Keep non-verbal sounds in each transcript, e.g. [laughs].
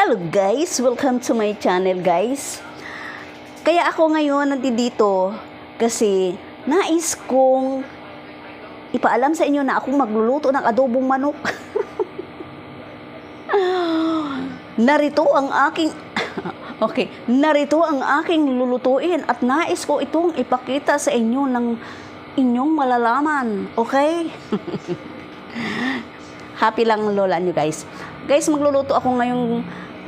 Hello guys! Welcome to my channel guys. Kaya ako ngayon nandito kasi nais kong ipaalam sa inyo na ako magluluto ng adobong manok. [laughs] narito ang aking [laughs] Okay, narito ang aking lulutuin at nais ko itong ipakita sa inyo ng inyong malalaman. Okay? [laughs] Happy lang lola nyo guys. Guys, magluluto ako ngayong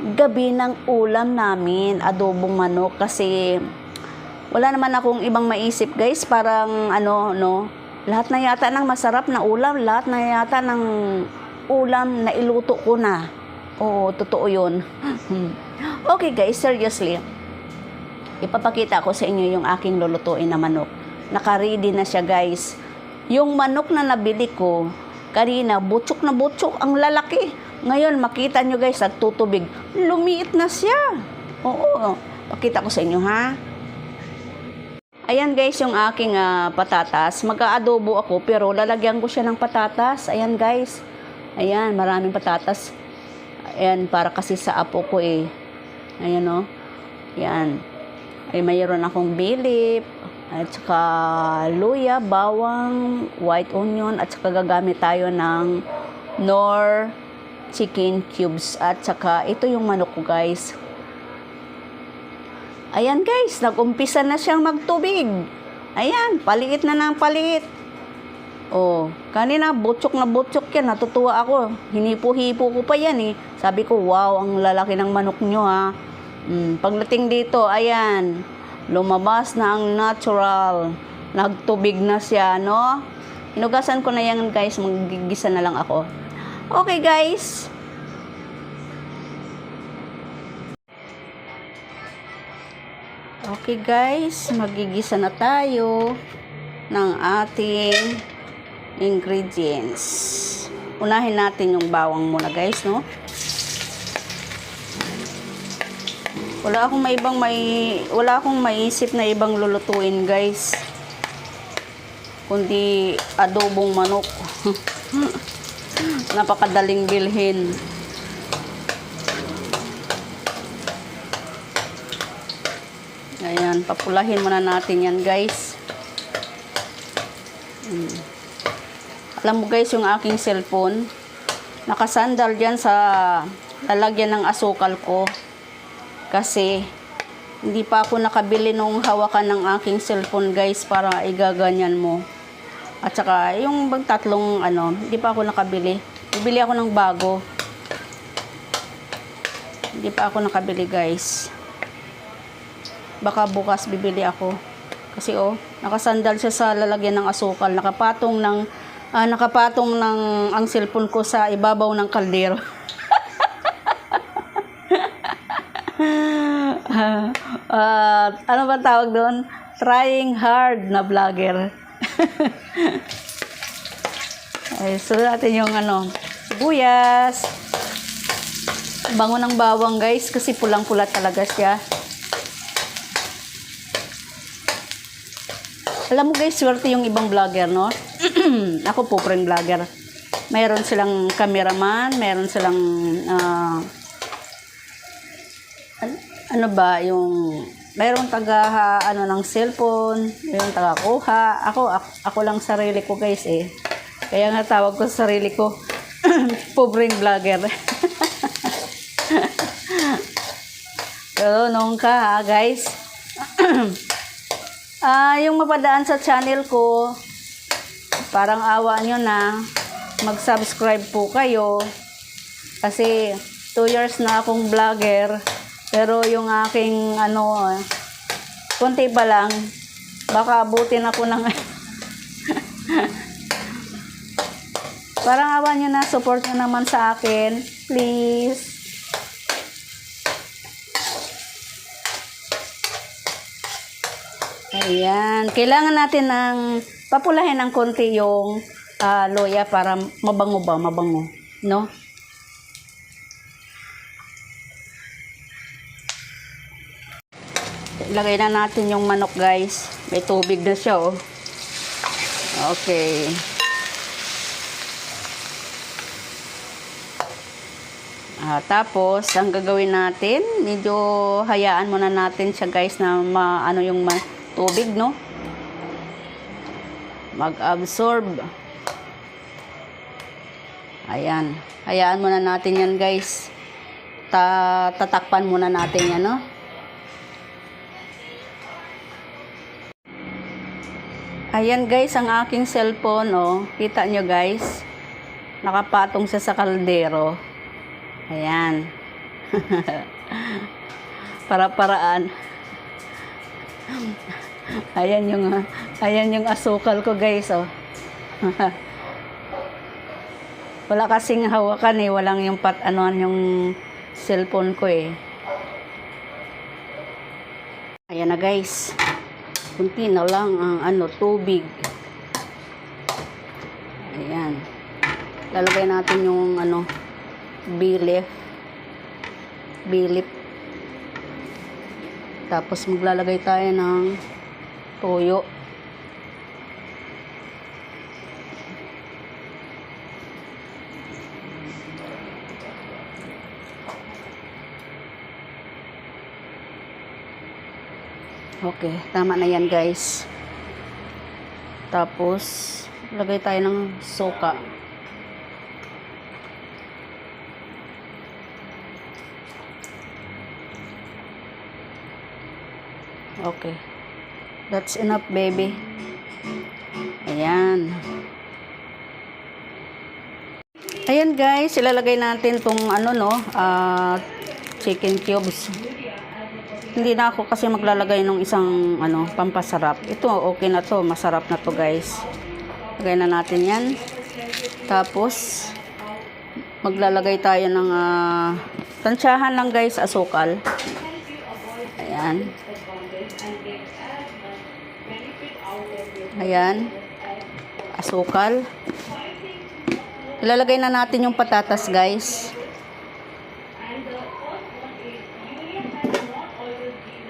gabi ng ulam namin, adobong manok kasi wala naman akong ibang maisip guys, parang ano no, lahat na yata ng masarap na ulam, lahat na yata ng ulam na iluto ko na. Oo, totoo 'yun. [laughs] okay guys, seriously. Ipapakita ko sa inyo yung aking lulutuin na manok. Naka-ready na siya guys. Yung manok na nabili ko, kanina, butsok na butsok, ang lalaki. Ngayon, makita nyo guys, nagtutubig. Lumiit na siya. Oo, pakita ko sa inyo ha. Ayan guys, yung aking ah, patatas. Magka-adobo ako, pero lalagyan ko siya ng patatas. Ayan guys. Ayan, maraming patatas. Ayan, para kasi sa apo ko eh. Ayan o. Ayan. Ay, mayroon akong bilip. At saka luya, bawang, white onion. At saka gagamit tayo ng nor chicken cubes. At saka ito yung manok ko guys. Ayan guys, nag-umpisa na siyang magtubig. Ayan, paliit na ng paliit. Oh, kanina butsok na butsok yan, natutuwa ako. Hinipo-hipo ko pa yan eh. Sabi ko, wow, ang lalaki ng manok nyo ha. Mm, pagdating dito, ayan, lumabas na ang natural. Nagtubig na siya, no? Inugasan ko na yan guys, magigisa na lang ako. Okay guys, Okay guys, magigisa na tayo ng ating ingredients. Unahin natin yung bawang muna guys, no? Wala akong may ibang may wala akong maisip na ibang lulutuin, guys. Kundi adobong manok. [laughs] Napakadaling bilhin. Ayan, papulahin muna natin yan, guys. Hmm. Alam mo guys, yung aking cellphone, nakasandal dyan sa lalagyan ng asukal ko. Kasi, hindi pa ako nakabili nung hawakan ng aking cellphone guys para igaganyan mo. At saka, yung bang tatlong ano, hindi pa ako nakabili. Bibili ako ng bago. Hindi pa ako nakabili guys. Baka bukas bibili ako. Kasi oh, nakasandal siya sa lalagyan ng asukal. Nakapatong ng ah, nakapatong ng ang cellphone ko sa ibabaw ng kaldero. [laughs] Ah, ano ba tawag doon? Trying hard na vlogger. [laughs] Ay, so natin yung ano, sibuyas. Bango ng bawang guys kasi pulang-pula talaga siya. Alam mo guys, swerte yung ibang vlogger, no? [clears throat] Ako po, friend vlogger. Mayroon silang cameraman, mayroon silang an- ano ba, yung mayroong taga ano ng cellphone, mayroong taga kuha. Ako, ako, ako lang sarili ko guys eh. Kaya nga tawag ko sa sarili ko, [laughs] pobreng vlogger. [laughs] Pero nung ka ha, guys. [clears throat] Ah, yung mapadaan sa channel ko, parang awa nyo na, mag-subscribe po kayo. Kasi 2 years na akong vlogger, pero yung aking ano, konti pa lang, baka abutin ako ng [laughs] Parang awa nyo na, support nyo naman sa akin. Please. Ayan. Kailangan natin ng papulahin ng konti yung ah, loya para mabango ba? Mabango. No? Ilagay na natin yung manok guys. May tubig na siya oh. Okay. Ah, tapos, ang gagawin natin, medyo hayaan muna natin siya guys na ma, ano yung ma, tubig, no? Mag-absorb. Ayan. Hayaan muna natin yan guys. Ta tatakpan muna natin yan, no? Ayan guys, ang aking cellphone, oh. Kita nyo guys. Nakapatong siya sa kaldero. Ayan. Para-paraan. Ayan yung ayan yung asukal ko, guys, oh. Wala kasing hawakan eh, walang yung pat anoan yung cellphone ko eh. Ayan na, guys. Kunti na lang ang ano tubig. Ayan. Lalagay natin yung ano bilip bilip tapos maglalagay tayo ng toyo. Okay tama na yan guys. Tapos lagay tayo ng suka Okay. That's enough, baby. Ayan. Ayan guys, ilalagay natin tong ano no, ah, chicken cubes. Hindi na ako kasi maglalagay ng isang ano, pampasarap. Ito okay na to, masarap na to guys. Lagay na natin 'yan. Tapos maglalagay tayo ng ah, tansyahan lang guys, asukal. Ayan. Ayan. Asukal. Ilalagay na natin yung patatas, guys.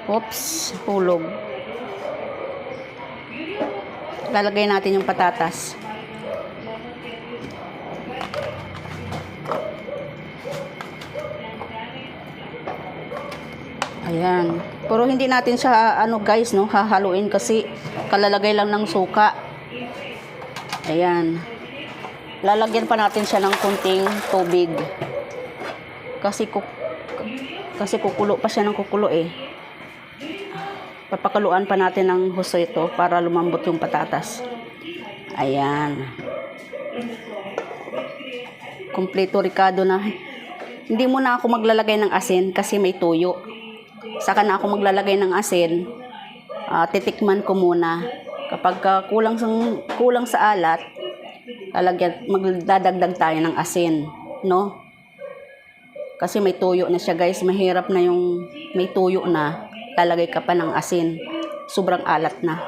Oops, hulog. Lalagay natin yung patatas. Ayan. Pero hindi natin siya, ano guys, no, hahaluin kasi kalalagay lang ng suka. Ayan. Lalagyan pa natin siya ng kunting tubig. Kasi kuk kasi kukulo pa siya ng kukulo eh. Papakaluan pa natin ng husto ito para lumambot yung patatas. Ayan. Kompleto ricado na. Hindi muna ako maglalagay ng asin kasi may tuyo. Saka na ako maglalagay ng asin. Ah, titikman ko muna. Kapag ah, kulang sa kulang sa alat, lalagyan magdadagdag tayo ng asin, no? Kasi may tuyo na siya, guys. Mahirap na yung may tuyo na. Lalagay ka pa ng asin. Sobrang alat na.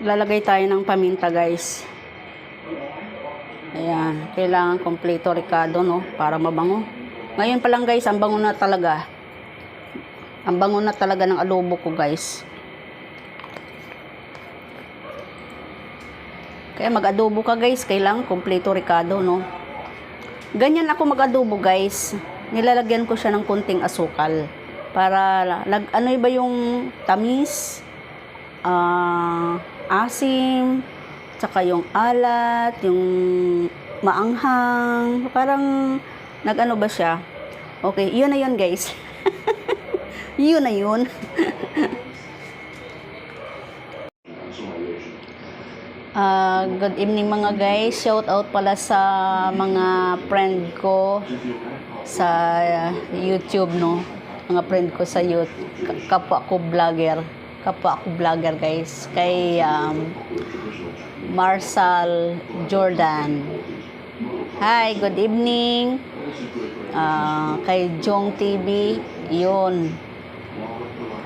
Lalagay tayo ng paminta, guys. Ayan, kailangan kompleto ricado, no? Para mabango. Ngayon pa lang, guys, ang bango na talaga. Ang bango na talaga ng adobo ko, guys. Kaya mag-adobo ka, guys. Kailangan kompleto ricado, no? Ganyan ako mag-adobo, guys. Nilalagyan ko siya ng kunting asukal. Para, lag, ano ba yung tamis, ah, asim, tsaka yung alat, yung maanghang, parang nag-ano ba siya? Okay, yun na yun guys. [laughs] yun na yun. [laughs] Ah, good evening mga guys. Shout out pala sa mga friend ko sa YouTube no. Mga friend ko sa YouTube. Kapwa ko vlogger. Kapwa ko vlogger guys. Kay um, Marshall Jordan. Hi, good evening. Ah, kay Jong TV, yun.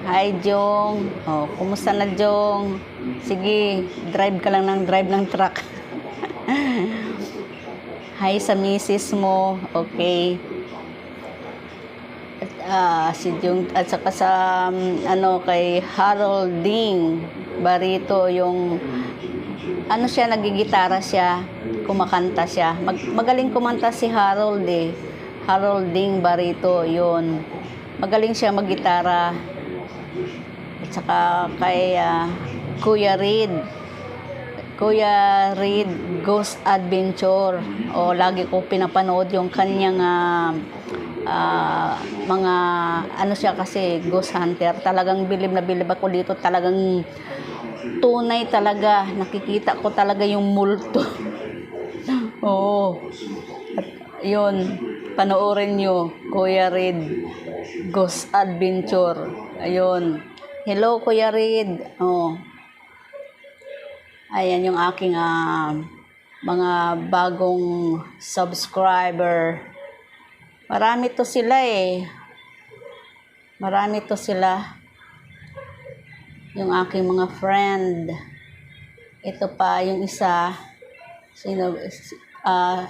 Hi, Jong. Oh, kumusta na, Jong? Sige, drive ka lang ng drive ng truck. [laughs] Hi sa misis mo. Okay. At ah, si Jong at saka sa um, ano kay Harold Ding Barito yung ano siya nagigitara siya kumakanta siya. Mag, magaling kumanta si Harold eh. Harold Ding Barito, yun. Magaling siya maggitara. At saka kay ah, Kuya Reed. Kuya Reed Ghost Adventure. O lagi ko pinapanood yung kanyang ah, ah, mga ano siya kasi ghost hunter. Talagang bilib na bilib ako dito. Talagang tunay talaga. Nakikita ko talaga yung multo. [laughs] Oo. At yun, panoorin nyo, Kuya Reed, Ghost Adventure. Ayun. Hello, Kuya Reed. Oh. Ayan yung aking ah, mga bagong subscriber. Marami to sila eh. Marami to sila. Yung aking mga friend. Ito pa, yung isa. Sino? Ah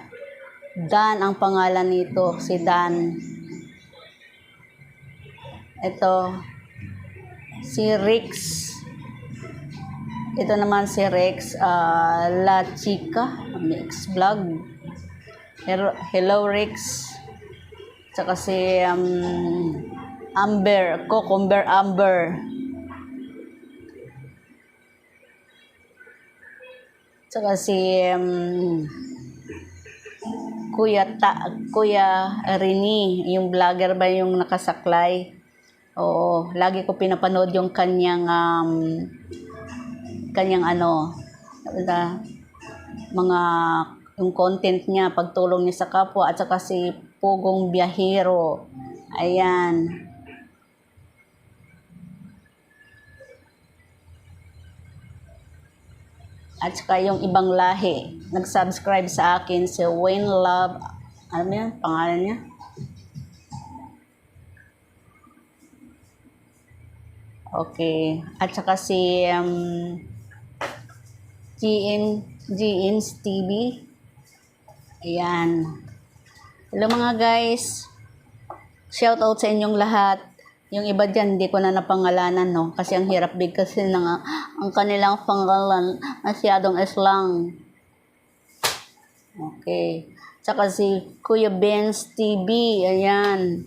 Dan ang pangalan nito. Si Dan. Ito. Si Rix. Ito naman si Rex ah, La Chica Mix Vlog. Hello, hello Rex. Tsaka si um, Amber, Cucumber Amber. Tsaka si um, Kuya Ta, Kuya Rini, yung vlogger ba yung nakasaklay? Oo, lagi ko pinapanood yung kanyang um, kanyang ano, na, mga yung content niya, pagtulong niya sa kapwa at saka si Pugong Biyahero. Ayan. At saka yung ibang lahi, nag-subscribe sa akin si Wayne Love. Ano yan? Pangalan niya? Okay. At saka si um, GN, GN's TV. Ayan. Hello mga guys. Shout out sa inyong lahat. Yung iba dyan, hindi ko na napangalanan, no? Kasi ang hirap big kasi ng, ang kanilang pangalan, masyadong islang. Okay. Tsaka si Kuya Ben's TV, ayan.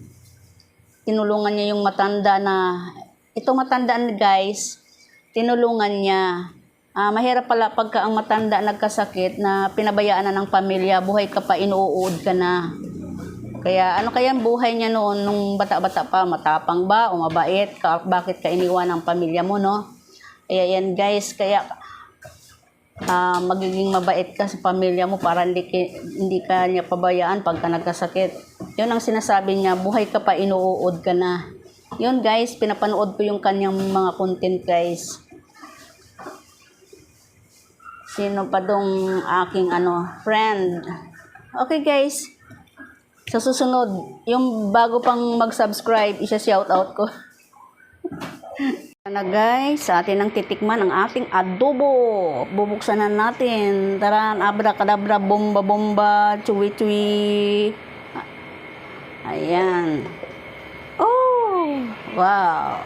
Tinulungan niya yung matanda na, ito matanda guys, tinulungan niya. Ah, mahirap pala pagka ang matanda nagkasakit na pinabayaan na ng pamilya, buhay ka pa, inuud ka na. Kaya ano kaya ang buhay niya noon nung bata-bata pa, matapang ba o mabait ka, bakit ka iniwan ng pamilya mo, no? Kaya yan guys, kaya ah, magiging mabait ka sa pamilya mo para hindi, hindi ka niya pabayaan pagka nagkasakit. Yun ang sinasabi niya, buhay ka pa, inuud ka na. Yun guys, pinapanood ko yung kanyang mga content guys. Sino pa dong aking ano, friend. Okay guys, sa susunod, yung bago pang mag-subscribe, isa shout out ko. na guys, sa atin ang titikman ang ating adobo. Bubuksan na natin. Tara, abra-kadabra, bomba-bomba, chuwi-chuwi. Ayan. Oh, wow.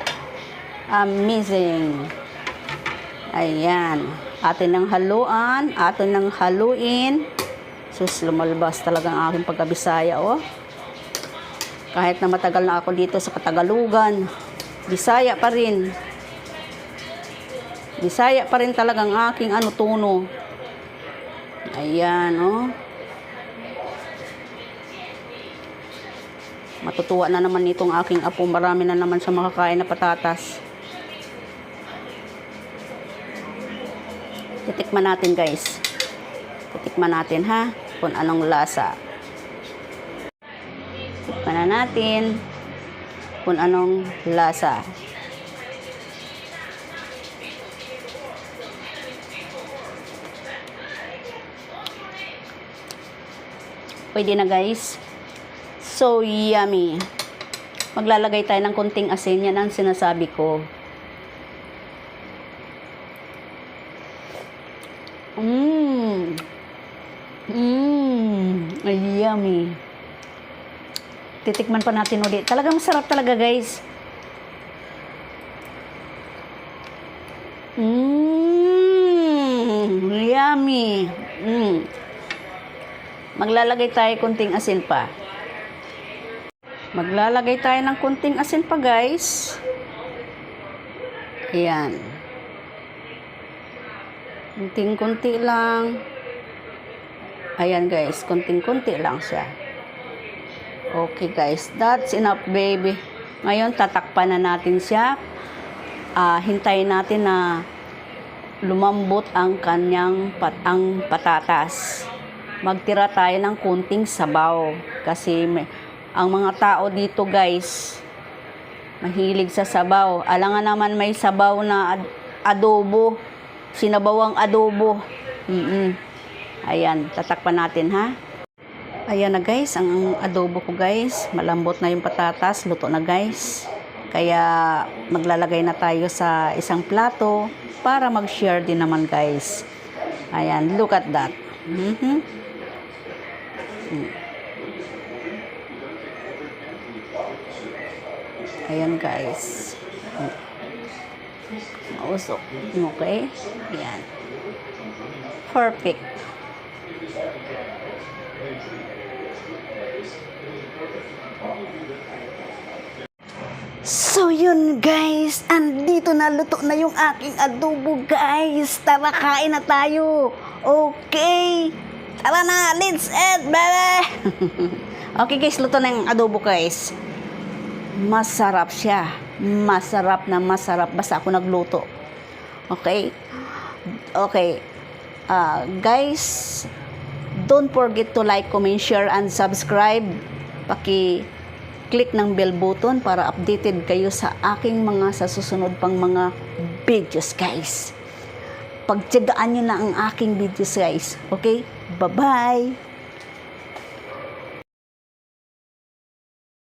Amazing. Ayan. Atin ang haluan, atin ang haluin. Sus, lumalabas talaga ang aking pagkabisaya, oh. Kahit na matagal na ako dito sa Katagalugan, Bisaya pa rin. Bisaya pa rin talaga ang aking ano, tuno. Ayan, oh. Matutuwa na naman itong aking apo. Marami na naman siya makakain na patatas. Titikman natin, guys. Titikman natin, ha? Kung anong lasa. Tikman na natin kung anong lasa. Pwede na guys. So yummy. Maglalagay tayo ng konting asin. Yan ang sinasabi ko. Mmm. Mmm. Yummy. Titikman pa natin ulit. Talagang sarap talaga guys. Mmm. Yummy. Mmm. maglalagay tayo kunting asin pa. Maglalagay tayo ng kunting asin pa, guys. Ayan. Kunting-kunti lang. Ayan, guys. Kunting-kunti lang siya. Okay, guys. That's enough, baby. Ngayon, tatakpan na natin siya. Ah, hintayin natin na lumambot ang kanyang pat ang patatas. Magtira tayo ng kunting sabaw kasi may, ang mga tao dito guys mahilig sa sabaw. Alangan naman may sabaw na ad- adobo. Sinabawang adobo. Mm Ayan, tatakpan natin ha. Ayan na guys, ang adobo ko guys. Malambot na yung patatas, luto na guys. Kaya maglalagay na tayo sa isang plato para mag-share din naman guys. Ayan, look at that. Mhm. Mm. Ayan guys. Mm. Mausok. Okay? Ayan. Perfect. So yun guys, andito na luto na yung aking adobo guys. Tara kain na tayo. Okay. Tara na, let's eat baby. [laughs] okay guys, luto na yung adobo guys. Masarap siya. Masarap na masarap basta ako nagluto. Okay? Okay. Ah, guys, don't forget to like, comment, share, and subscribe. Paki click ng bell button para updated kayo sa aking mga sa susunod pang mga videos guys. Pagtyagaan nyo na ang aking videos guys. Okay? Bye-bye!